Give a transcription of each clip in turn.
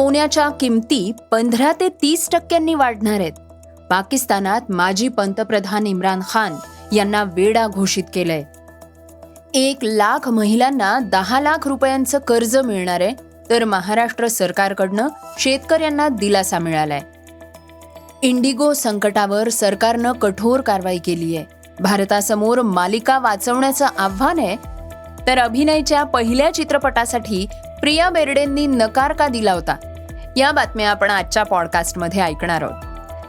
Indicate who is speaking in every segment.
Speaker 1: सोन्याच्या किमती पंधरा ते तीस टक्क्यांनी वाढणार आहेत. पाकिस्तानात माजी पंतप्रधान इम्रान खान यांना वेडा घोषित केलंय. एक लाख महिलांना दहा लाख रुपयांचं कर्ज मिळणार आहे तर महाराष्ट्र सरकारकडनं शेतकऱ्यांना दिलासा मिळालाय. इंडिगो संकटावर सरकारनं कठोर कारवाई केली आहे. भारतासमोर मालिका वाचवण्याचं आव्हान आहे तर अभिनयच्या पहिल्या चित्रपटासाठी प्रिया बेर्डेंनी नकार का दिला होता? या बातम्या आपण आजच्या पॉडकास्टमध्ये ऐकणार आहोत.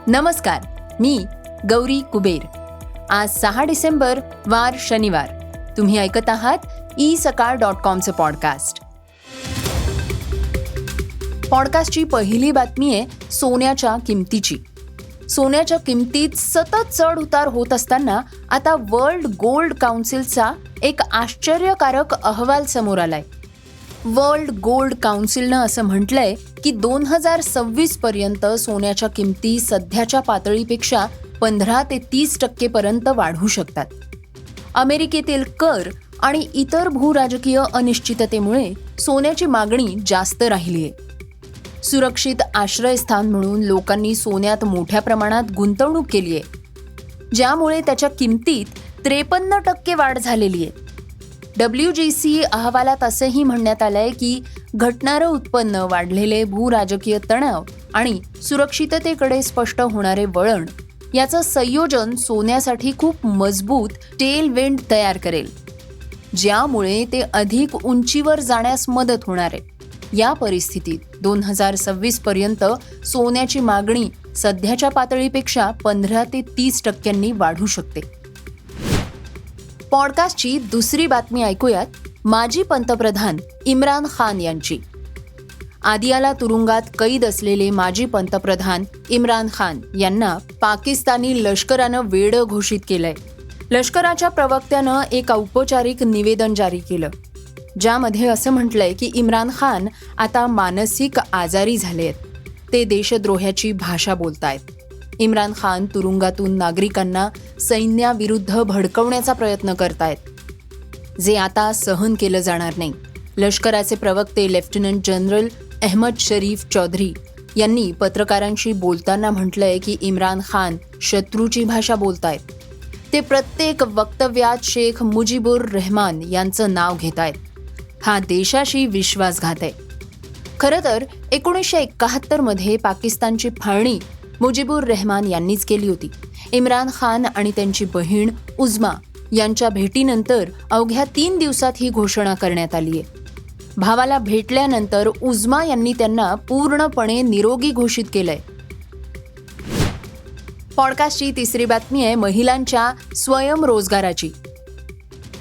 Speaker 1: नमस्कार मी गौरी कुबेर. आज सहा डिसेंबर वार शनिवार. तुम्ही ऐकत आहात ई सकाळ डॉट कॉमचं पॉडकास्ट पॉडकास्टची पहिली बातमी आहे सोन्याच्या किमतीची. सोन्याच्या किमतीत सतत चढ उतार होत असताना आता वर्ल्ड गोल्ड काउन्सिलचा एक आश्चर्यकारक अहवाल समोर आलाय. वर्ल्ड गोल्ड काउन्सिलनं असं म्हटलंय की दोन हजार सव्वीस पर्यंत सोन्याच्या किमती सध्याच्या पातळीपेक्षा पंधरा ते तीस टक्केपर्यंत वाढू शकतात. अमेरिकेतील कर आणि इतर भूराजकीय अनिश्चिततेमुळे सोन्याची मागणी जास्त राहिली आहे. सुरक्षित आश्रयस्थान म्हणून लोकांनी सोन्यात मोठ्या प्रमाणात गुंतवणूक केली आहे. ज्यामुळे त्याच्या किमतीत त्रेपन्न टक्के वाढ झालेली आहे. डब्ल्यू जी सी अहवालात असंही म्हणण्यात आलंय की घटणारं उत्पन्न वाढलेले भूराजकीय तणाव आणि सुरक्षिततेकडे स्पष्ट होणारे वळण याचं संयोजन सोन्यासाठी खूप मजबूत टेल वेंड तयार करेल. ज्यामुळे ते अधिक उंचीवर जाण्यास मदत होणार आहे. या परिस्थितीत दोन हजार सव्वीस पर्यंत सोन्याची मागणी सध्याच्या पातळीपेक्षा पंधरा ते तीस टक्क्यांनी वाढू शकते. पॉडकास्टची दुसरी बातमी ऐकूयात. माजी पंतप्रधान इम्रान खान यांची. आदियाला तुरुंगात कैद असलेले माजी पंतप्रधान इम्रान खान यांना पाकिस्तानी लष्करानं वेडं घोषित केलंय. लष्कराच्या प्रवक्त्यानं एक औपचारिक निवेदन जारी केलं. ज्यामध्ये असं म्हटलंय की इम्रान खान आता मानसिक आजारी झाले आहेत ते देशद्रोह्याची भाषा बोलतायत. इम्रान खान तुरुंगातून नागरिकांना सैन्याविरुद्ध भडकवण्याचा प्रयत्न करतायत. जे आता सहन केलं जाणार नाही. लष्कराचे प्रवक्ते लेफ्टनंट जनरल अहमद शरीफ चौधरी यांनी पत्रकारांशी बोलताना म्हटलंय की इम्रान खान शत्रूची भाषा बोलतायत. ते प्रत्येक वक्तव्यात शेख मुजीबुर रहमान यांचं नाव घेत आहेत हा देशाशी विश्वासघात आहे. खरं तर एकोणीसशे एकाहत्तरमध्ये पाकिस्तानची फाळणी मुजीबुर रहमान यांनीच केली होती. इम्रान खान आणि त्यांची बहीण उजमा यांच्या भेटीनंतर अवघ्या तीन दिवसात ही घोषणा करण्यात आली आहे. भावाला भेटल्यानंतर उझमा यांनी त्यांना पूर्णपणे निरोगी घोषित केलंय. पॉडकास्टची तिसरी बातमी आहे महिलांच्या स्वयंरोजगाराची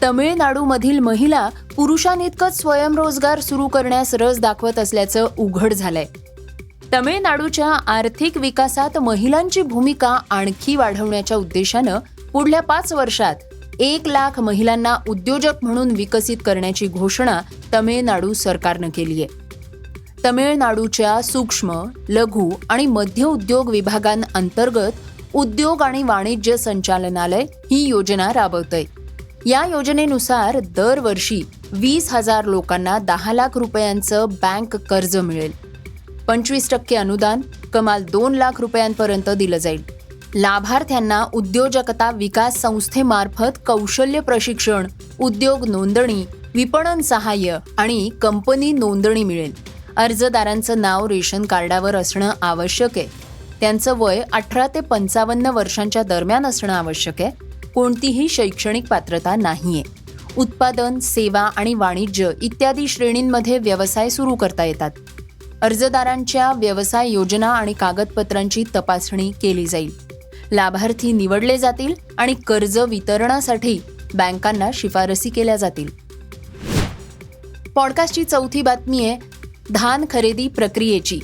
Speaker 1: तमिळनाडूमधील महिला पुरुषांइतकंच स्वयंरोजगार सुरू करण्यास रस दाखवत असल्याचं उघड झालंय. तमिळनाडूच्या आर्थिक विकासात महिलांची भूमिका आणखी वाढवण्याच्या उद्देशानं पुढल्या पाच वर्षात एक लाख महिलांना उद्योजक म्हणून विकसित करण्याची घोषणा तमिळनाडू सरकारनं केली आहे. तमिळनाडूच्या सूक्ष्म लघु आणि मध्य उद्योग विभागांअंतर्गत उद्योग आणि वाणिज्य संचालनालय ही योजना राबवतंय. या योजनेनुसार दरवर्षी वीस हजार लोकांना दहा लाख रुपयांचं बँक कर्ज मिळेल. पंचवीस टक्के अनुदान कमाल दोन लाख रुपयांपर्यंत दिलं जाईल. लाभार्थ्यांना उद्योजकता विकास संस्थेमार्फत कौशल्य प्रशिक्षण उद्योग नोंदणी विपणन सहाय्य आणि कंपनी नोंदणी मिळेल. अर्जदारांचं नाव रेशन कार्डावर असणं आवश्यक आहे. त्यांचं वय अठरा ते पंचावन्न वर्षांच्या दरम्यान असणं आवश्यक आहे. कोणतीही शैक्षणिक पात्रता नाहीये उत्पादन सेवा आणि वाणिज्य इत्यादी श्रेणींमध्ये व्यवसाय सुरू करता येतात. अर्जदारांच्या व्यवसाय योजना आणि कागदपत्रांची तपासणी केली जाईल. लाभार्थी निवडले जातील आणि कर्ज वितरणासाठी बँकांना शिफारसी केल्या जातील. पॉडकास्टची चौथी बातमी आहे धान खरेदी प्रक्रियेची.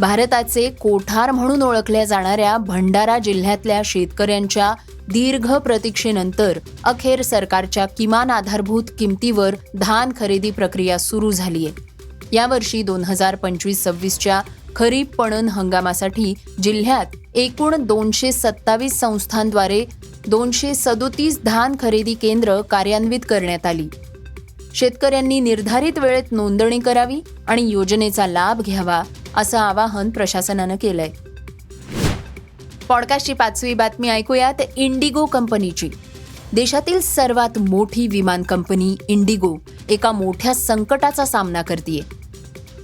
Speaker 1: भारताचे कोठार म्हणून ओळखल्या जाणाऱ्या भंडारा जिल्ह्यातल्या शेतकऱ्यांच्या दीर्घ प्रतीक्षेनंतर अखेर सरकारच्या किमान आधारभूत किमतीवर धान खरेदी प्रक्रिया सुरू झाली आहे यावर्षी दोन हजार पंचवीस सव्वीसच्या खरीप पणन हंगामासाठी जिल्ह्यात एकूण दोनशे सत्तावीस संस्थांद्वारे दोनशे सदोतीस धान खरेदी केंद्र कार्यान्वित करण्यात आली. शेतकऱ्यांनी निर्धारित वेळेत नोंदणी करावी आणि योजनेचा लाभ घ्यावा असं आवाहन प्रशासनानं केलंय. पॉडकास्टची पाचवी बातमी ऐकूयात इंडिगो कंपनीची. देशातील सर्वात मोठी विमान कंपनी इंडिगो एका मोठ्या संकटाचा सामना करतीये.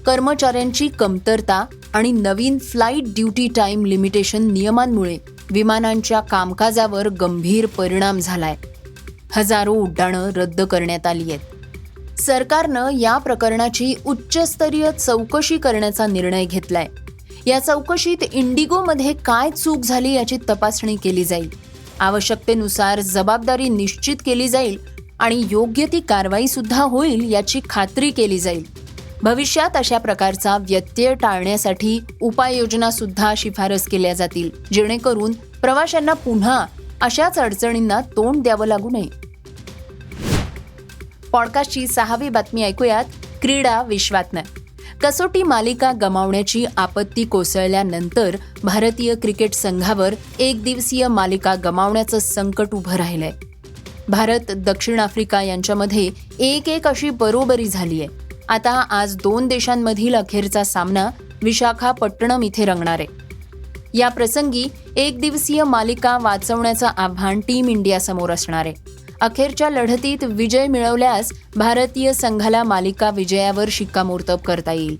Speaker 1: कर्मचाऱ्यांची कमतरता आणि नवीन फ्लाईट ड्युटी टाईम लिमिटेशन नियमांमुळे विमानांच्या कामकाजावर गंभीर परिणाम झालाय. हजारो उड्डाणं रद्द करण्यात आली आहेत. सरकारनं या प्रकरणाची उच्चस्तरीय चौकशी करण्याचा निर्णय घेतलाय. या चौकशीत इंडिगोमध्ये काय चूक झाली याची तपासणी केली जाईल. आवश्यकतेनुसार जबाबदारी निश्चित केली जाईल आणि योग्य ती कारवाई सुद्धा होईल याची खात्री केली जाईल. भविष्यात अशा प्रकारचा व्यत्यय टाळण्यासाठी उपाययोजना सुद्धा शिफारस केल्या जातील जेणेकरून प्रवाशांना पुन्हा अशाच अडचणींना तोंड द्यावं लागू नये. पॉडकास्टची सहावी बातमी ऐकूयात क्रीडा विश्वातनं. कसोटी मालिका गमावण्याची आपत्ती कोसळल्यानंतर भारतीय क्रिकेट संघावर एक दिवसीय मालिका गमावण्याचं संकट उभं राहिलंय. भारत दक्षिण आफ्रिका यांच्यामध्ये एक एक अशी बरोबरी झाली आहे आता आज दोन देशांमधील अखेरचा सामना विशाखापट्टणम इथे रंगणार आहे. या प्रसंगी एक दिवसीय मालिका वाचवण्याचं आव्हान टीम इंडिया समोर असणार आहे. अखेरच्या लढतीत विजय मिळवल्यास भारतीय संघाला मालिका विजयावर शिक्कामोर्तब करता येईल.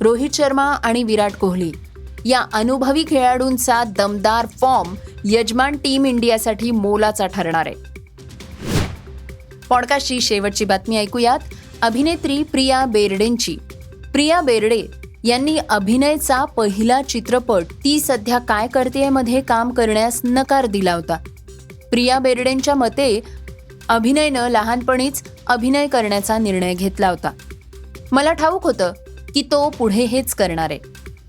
Speaker 1: रोहित शर्मा आणि विराट कोहली या अनुभवी खेळाडूंचा दमदार फॉर्म यजमान टीम इंडियासाठी मोलाचा ठरणार आहे. पॉडकास्टची शेवटची बातमी ऐकूयात. अभिनेत्री प्रिया बेर्डेंची. प्रिया बेर्डे यांनी अभिनयचा पहिला चित्रपट ती सध्या काय करते मध्ये काम करण्यास नकार दिला होता. प्रिया बेर्डेंच्या मते अभिनयनं लहानपणीच अभिनय करण्याचा निर्णय घेतला होता. मला ठाऊक होतं की तो पुढे हेच करणार आहे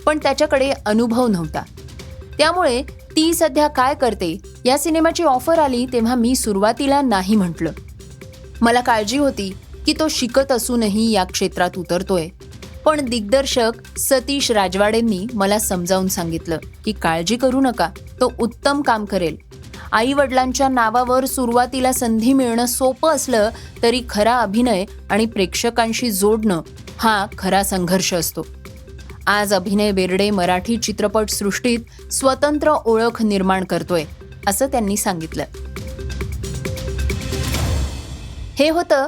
Speaker 1: पण त्याच्याकडे अनुभव नव्हता. त्यामुळे ती सध्या काय करते या सिनेमाची ऑफर आली तेव्हा मी सुरुवातीला नाही म्हटलं. मला काळजी होती की तो शिकत असूनही या क्षेत्रात उतरतोय. पण दिग्दर्शक सतीश राजवाडेंनी मला समजावून सांगितलं की काळजी करू नका तो उत्तम काम करेल. आई वडिलांच्या नावावर सुरुवातीला संधी मिळणं सोपं असलं तरी खरा अभिनय आणि प्रेक्षकांशी जोडणं हा खरा संघर्ष असतो. आज अभिनय बेर्डे मराठी चित्रपट सृष्टीत स्वतंत्र ओळख निर्माण करतोय असं त्यांनी सांगितलं. हे होतं